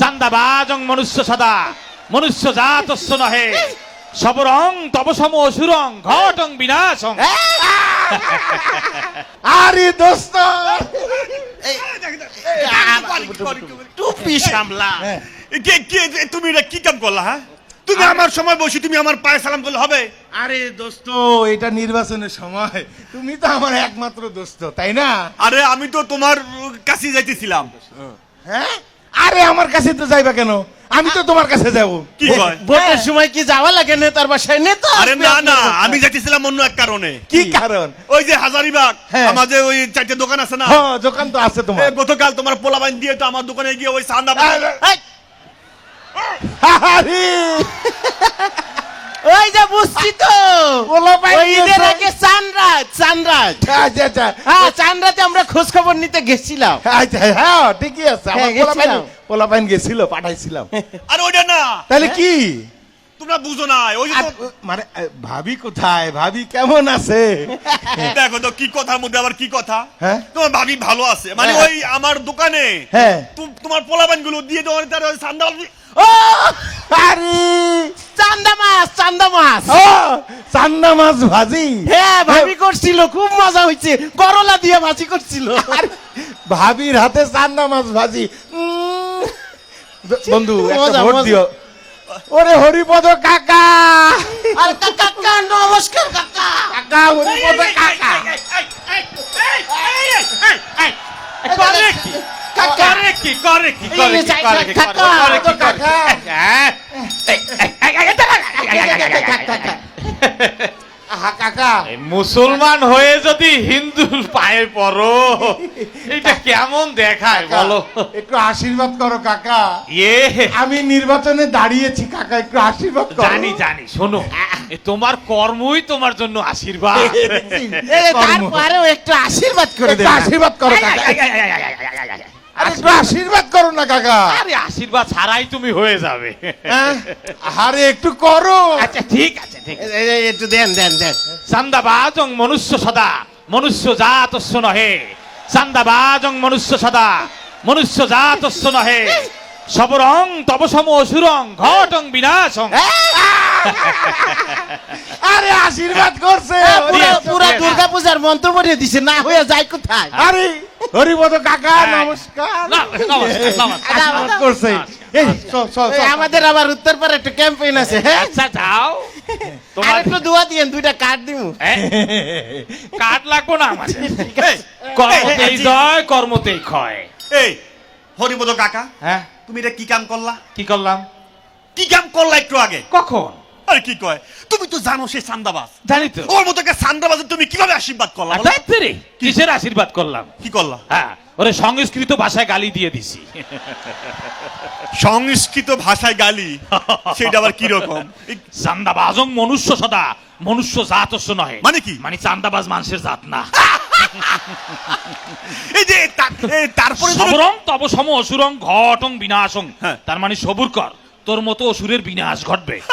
চান্দাবাজং মনুষ্য সদা মনুষ্য জাতস্য নহে। সবরং তব সম অসুরং ঘটং বিনাশং। আরে দোস্ত! টুপি সামলা। কে কে তুমি এটা কি কাম করলা হ্যাঁ? তুমি আমার সময় বসে তুমি আমার পায়ে সালাম করলে হবে? আরে দোস্ত এটা নির্বাচনের সময়। তুমি তো আমার একমাত্র দোস্ত তাই না? আরে আমি তো তোমার কাছে যাইতেছিলাম। হ্যাঁ? আরে আমার কাছে তো যাইবা কেন? আমি তো তোমার কাছে যাব। কি কয় ভোটের সময় কি যাওয়া লাগে নেতার বাসায় নেতা আরে না না আমি যাইতেছিলাম অন্য এক কারণে। কি কারণ? ওই যে হাজারিবাগ আমাদের ওই চারটে দোকান আছে না? হ্যাঁ দোকান তো আছে তোমার। গতকাল তোমার পোলা বাইন দিয়ে তো আমার দোকানে গিয়ে ওই আরে ওই যে বুঝছি তো। ওই ঈদের আগে চানরাজ চানরাজ। আচ্ছা আচ্ছা। হ্যাঁ চানরাজে আমরা খোঁজ খবর নিতে গেছিলাম। আচ্ছা হ্যাঁ ঠিকই আছে। আমার হ্যাঁ, পোলা পাইন গেছিলাম। পোলা পাইন গেছিল পাঠাইছিলাম। আর ওইটা না। তাহলে কি? তোমরা বুঝো না। ওই মানে ভাবি কোথায়? ভাবি কেমন আছে? দেখো তো কি কথার মধ্যে আবার কি কথা? হ্যাঁ? তোমার ভাবি ভালো আছে। মানে হ্যাঁ। ওই আমার দোকানে হ্যাঁ। তোমার পোলাবানগুলো দিয়ে তোমার তার ওই সান্দা ও আরে! চান্দা মাছ চান্দা মাছ ও চান্দা মাছ ভাজি। হ্যাঁ ভাবি করছিল খুব মজা হইছে। করলা দিয়ে ভাজি করছিল। আরে, ভাবির হাতে চান্দা মাছ ভাজি বন্ধু একটা মজা, ভোট দিও। ওরে হরিপদ কাকা। আর কাকা কাকা নমস্কার কাকা। কাকা হরিপদ কাকা করে কি কাকা করে কি করে কি করে কি করে কি করে কি করে কাকা। হ্যাঁ? মুসলমান হয়ে যদি হিন্দুর পায়ে পড়ো এটা কেমন দেখায় বলো একটু আশীর্বাদ করো কাকা ইয়ে আমি নির্বাচনে দাঁড়িয়েছি কাকা একটু আশীর্বাদ করো জানি জানি শোনো এ তোমার কর্মই তোমার জন্য আশীর্বাদ তারপরেও একটু আশীর্বাদ করে দেবে আশীর্বাদ করো কাকা একটু আশীর্বাদ করো না কাকা। আরে আশীর্বাদ ছাড়াই তুমি হয়ে যাবে। হ্যাঁ? আরে একটু করো। আচ্ছা ঠিক আছে ঠিক আছে। একটু দেন দেন দেন। চান্দাবাজং মনুষ্য সদা মনুষ্য জাতস্য নহে। চান্দাবাজং মনুষ্য সদা মনুষ্য জাতস্য নহে। সবরং তব সম অসুরং ঘটং বিনাশং। আরে আশীর্বাদ করছে। পুরা দিয়েছে, পুরা দিয়েছে। দুর্গা পূজার মন্ত্র পড়িয়ে দিছে না হয়ে যায় কোথায়? আরে হরিপদ কাকা হ্যাঁ। নমস্কার। নমস্কার, নমস্কার। করছে। এই চল চল এই, চল। আমাদের আবার উত্তর পারে একটা ক্যাম্পেইন আছে হ্যাঁ? আচ্ছা যাও। তোমার একটু দোয়া দিয়েন দুইটা কার্ড দিমু। এ? কাঠ লাগবো না আমাদের। কর্মতেই জয় কর্মতেই ক্ষয়। এই হরিপদ কাকা হ্যাঁ? তুমি এটা কি কাম করলা? কি করলাম? কি কাম করলা একটু আগে? কখন? আরে কি কয়? তুমি তো জানো সে সান্দাবাজ। জানি তো। ওর মতো একটা তুমি কীভাবে আশীর্বাদ করলা বলো? আচ্ছা, তেরে, কিসের আশীর্বাদ করলাম? কি করলা? হ্যাঁ ওরে সংস্কৃত ভাষায় গালি দিয়ে দিছি। সংস্কৃত ভাষায় গালি? সেটা আবার কি রকম চান্দাবাজং মনুষ্য সদা মনুষ্য জাতস্য নহে। মানে কি? মানে চান্দাবাজ মানুষের জাত না। এই যে তারপরে সবরং তব সম অসুরং ঘটং বিনাশং। হ্যাঁ। তার মানে সবুর কর। তোর মতো অসুরের বিনাশ ঘটবে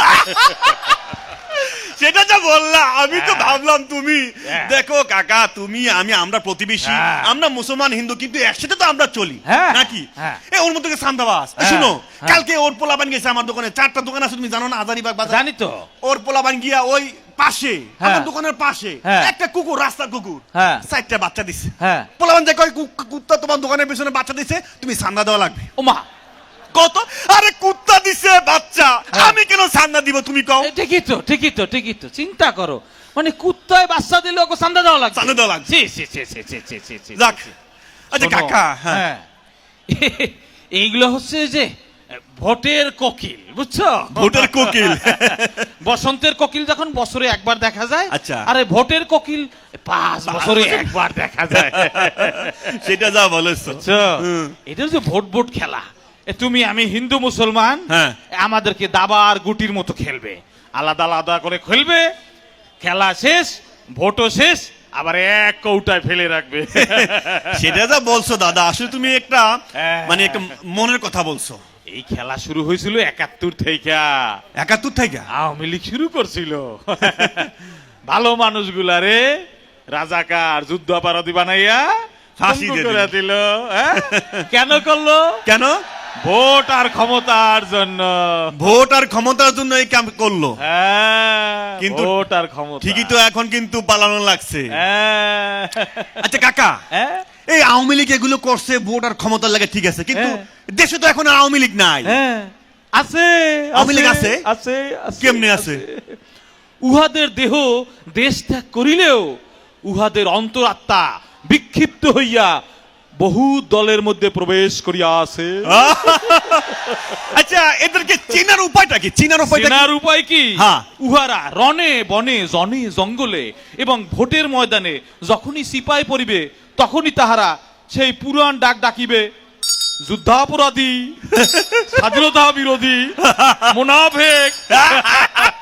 সেটা যা বললা আমি তো হ্যাঁ। ভাবলাম তুমি হ্যাঁ। দেখো কাকা তুমি আমি আমরা প্রতিবেশী হ্যাঁ। আমরা মুসলমান হিন্দু কিন্তু একসাথে তো আমরা চলি। নাকি। এ ওর মধ্যে সান্দাবাস। শুনো। কালকে ওর পোলাবান গেছে আমার দোকানে চারটা দোকান আছে তুমি জানো না হাজারিবাগ বাজার জানি তো ওর পোলাবান গিয়া ওই পাশে। আমার দোকানের পাশে। একটা কুকুর রাস্তার কুকুর। চারটা বাচ্চা দিছে পোলাবান যে কয় কুত্তা তোমার দোকানের পিছনে বাচ্চা দিছে তুমি সান্দা দেওয়া লাগবে ওমা কত? আরে কুত্তা দিছে বাচ্চা। হ্যাঁ। আমি কেন চান্দা দিব তুমি কও? ঠিকই তো ঠিকই তো ঠিকই তো চিন্তা করো। মানে কুত্তায় বাচ্চা দিলে ওকে দেওয়া দেওয়া আচ্ছা কাকা হ্যাঁ।, হ্যাঁ। এইগুলো হচ্ছে যে ভোটের কোকিল বুঝছ? ভোটের কোকিল। বসন্তের কোকিল যখন বছরে একবার দেখা যায় আচ্ছা। আরে ভোটের কোকিল পাঁচ বছরে একবার দেখা যায়। সেটা যা বলেছ। এটা হচ্ছে ভোট ভোট খেলা। তুমি আমি হিন্দু মুসলমান হ্যাঁ। আমাদেরকে দাবা আর গুটির মতো খেলবে। আলাদা আলাদা করে খেলবে। খেলা শেষ ভোটও শেষ আবার এক কৌটায় ফেলে রাখবে। সেটা যা বলছো দাদা আসলে তুমি একটা হ্যাঁ। মানে একটা মনের কথা বলছো। এই খেলা শুরু হয়েছিল একাত্তর থেকে। একাত্তর থেকে? আওয়ামী লীগ শুরু করছিল। ভালো মানুষগুলা রে রাজাকার যুদ্ধ অপরাধী বানাইয়া ফাঁসি পঙ্গু করে দিল। দিল হ্যাঁ? কেন করল? কেন? ভোট আর ক্ষমতার জন্য ভোট আর ক্ষমতার জন্য এই কাম করল হ্যাঁ, কিন্তু ভোট আর ক্ষমতা ঠিকই তো এখন কিন্তু পালানো লাগছে হ্যাঁ। আচ্ছা কাকা হ্যাঁ? এই আওয়ামী লীগ এগুলো করছে ভোট আর ক্ষমতার লাগে ঠিক আছে কিন্তু। দেশে তো এখন আওয়ামী লীগ নাই আছে আওয়ামী লীগ আছে? আছে আছে, কেমনে আছে? উহাদের দেহ দেশ ত্যাগ করিলেও উহাদের অন্তরাত্মা বিক্ষিপ্ত হইয়া বহু দলের মধ্যে প্রবেশ করিয়া আছে আচ্ছা এদেরকে চেনার উপায়টা কি চেনার উপায়টা কি? চেনার উপায় কি হ্যাঁ। উহারা রনে বনে জনে জঙ্গলে এবং ভোটের ময়দানে যখনই সিপাই পড়িবে তখনই তাহারা সেই পুরাণ ডাক ডাকিবে যুদ্ধাপরাধী স্বাধীনতা বিরোধী মোনাফেক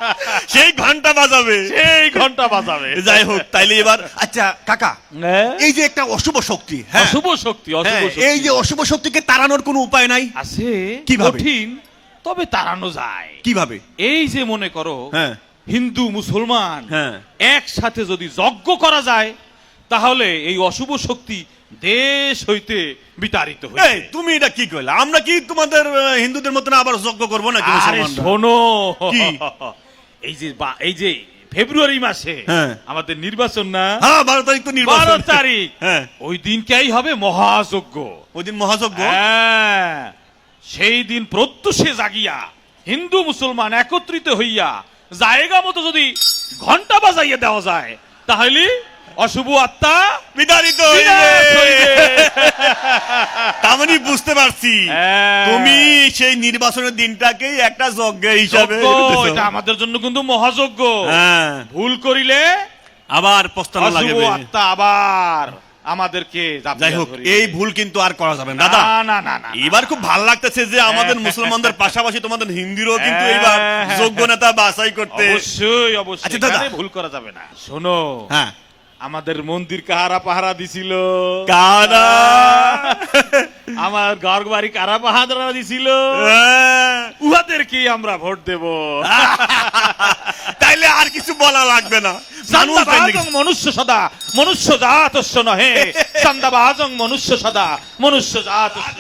সেই ঘণ্টা বাজাবে সেই ঘণ্টা বাজাবে যাই হোক তাইলে এবার আচ্ছা কাকা হ্যাঁ? এই যে একটা অশুভ শক্তি হ্যাঁ অশুভ শক্তি অশুভ হ্যাঁ, শক্তি এই যে অশুভ শক্তিকে তাড়ানোর কোনো উপায় নাই আছে কীভাবে? কঠিন তবে তাড়ানো যায় কীভাবে এই যে মনে করো হ্যাঁ। হিন্দু মুসলমান হ্যাঁ। একসাথে যদি যজ্ঞ করা যায় তাহলে এই অশুভ শক্তি দেশ হইতে বিতাড়িত হইবে তুমি এটা কি কইলা আমরা কি তোমাদের হিন্দুদের মতন আবার যজ্ঞ করব মুসলমানরা? শোনো কি? এই যে বা- এই যে ফেব্রুয়ারি মাসে হ্যাঁ। আমাদের নির্বাচন না? হ্যাঁ বারো তারিখ তো বারো তারিখ। হ্যাঁ। ওই দিনকেই হবে মহাযজ্ঞ। ওই দিন মহাযজ্ঞ? হ্যাঁ। সেই দিন প্রত্যুষে জাগিয়া হিন্দু মুসলমান একত্রিত হইয়া জায়গা মতো যদি ঘণ্টা বাজাইয়া দেওয়া যায় তাহলে অশুভ আত্মা বিতাড়িত বিনাশ হইবে। তার মানে বুঝতে পারছি। হ্যাঁ। তুমি সেই নির্বাচনের দিনটাকেই একটা যজ্ঞ হিসাবে এটা আমাদের জন্য কিন্তু মহাযজ্ঞ। হ্যাঁ। ভুল করিলে আবার পস্তানো লাগবে। আত্মা আবার আমাদেরকে যাই হোক এই ভুল কিন্তু আর করা যাবে না। দাদা না না না এবার খুব ভালো লাগতেছে যে আমাদের মুসলমানদের পাশাপাশি তোমাদের হিন্দুরও কিন্তু হ্যাঁ, এবার হ্যাঁ, যোগ্য নেতা বাছাই করতে অবশ্যই অবশ্যই। আচ্ছা, ভুল করা যাবে না। শোনো হ্যাঁ। আমাদের মন্দির কাহারা পাহারা দিছিল? কাদা আমার ঘর বাড়ি কারা পাহারা দিছিল? হ্যাঁ। উহাদেরকে আমরা ভোট দেব। তাইলে আর কিছু বলা লাগবে না। মনুষ্য সদা মনুষ্য জাতস্য নহে। চান্দাবাজং মনুষ্য সদা মনুষ্য জাতস্য